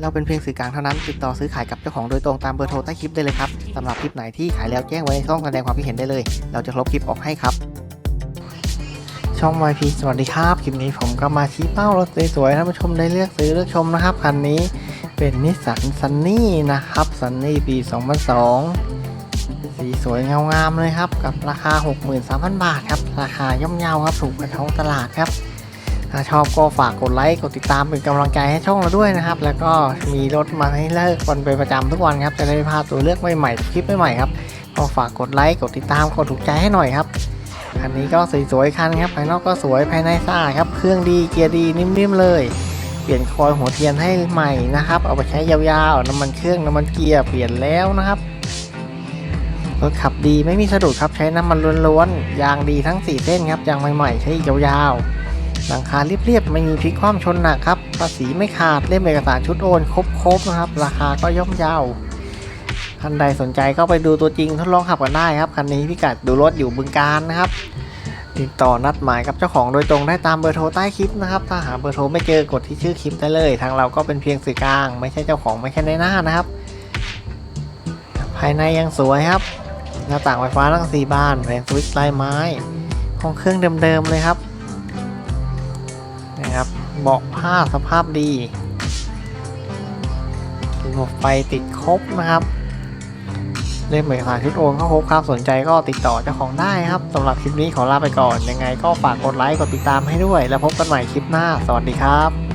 เราเป็นเพียงสื่อกลางเท่านั้น ติดต่อซื้อขายกับเจ้าของโดยตรงตามเบอร์โทรใต้คลิปได้เลยครับสำหรับคลิปไหนที่ขายแล้วแจ้งไว้ในช่องแสดงความคิดเห็นได้เลย เราจะลบคลิปออกให้ครับ ช่อง YP สวัสดีครับ คลิปนี้ผมก็มาชี้เป้ารถสวยๆท่านผู้ชมได้เลือกซื้อเลือกชมนะครับคันนี้เป็นนิสสันซันนี่นะครับซันนี่ปี 2002 สีสวยเงางามเลยครับ กับราคา 63,000 บาทครับ ราคาย่อมเยาครับถูกกว่าท้องตลาดครับ ถ้าชอบก็ฝากกดไลค์กดติดตามเป็นกำลังใจให้ช่องเราด้วยนะครับ แล้วก็มีรถมาให้เลิกวันเป็นประจำทุกวันครับ จะได้ไม่พลาดตัวเลือกใหม่ๆคลิปใหม่ๆครับ ก็ฝากกดไลค์กดติดตามกดถูกใจให้หน่อยครับคันนี้ก็สวยๆคันครับ ภายนอกก็สวยภายในสะอาดครับ เครื่องดีเกียร์ดีนิ่มๆเลย เปลี่ยนคอยหัวเทียนให้ใหม่นะครับ เอาไปใช้ยาวๆ น้ำมันเครื่องน้ำมันเกียร์เปลี่ยนแล้วนะครับรถขับดีไม่มีสะดุดครับใช้น้ำมันล้วนๆยางดีทั้ง 4 เส้นครับยางใหม่ๆใช้ยาวๆ หลังคาเรียบๆไม่มีพลิกคว่ำชนหนักครับภาษีไม่ขาดเล่มเอกสารชุดโอนครบๆนะครับ ราคาก็ย่อมเยาวท่านใดสนใจก็ไปดูตัวจริงทดลองขับกันได้ครับคันนี้พิกัดดูรถอยู่บึงการนะครับ ติดต่อนัดหมายกับเจ้าของโดยตรงได้ตามเบอร์โทรใต้คลิปนะครับ ถ้าหาเบอร์โทรไม่เจอกดที่ชื่อคลิปได้เลย ทางเราก็เป็นเพียงสื่อกลาง ไม่ใช่เจ้าของไม่ใช่ในหน้านะครับ ภายในยังสวยครับหน้าต่างไฟฟ้าทั้งสี่บานแผงสวิตช์ลายไม้ ห้องเครื่องเดิมๆเลยครับ นะครับ เบาะผ้าสภาพดีระบบไฟติดครบนะครับเล่มเอกสารชุดโอนก็ครบครับสนใจก็ติดต่อเจ้าของได้ครับสำหรับคลิปนี้ขอลาไปก่อนยังไงก็ฝากกดไลค์กดติดตามให้ด้วย แล้วพบกันใหม่คลิปหน้า สวัสดีครับ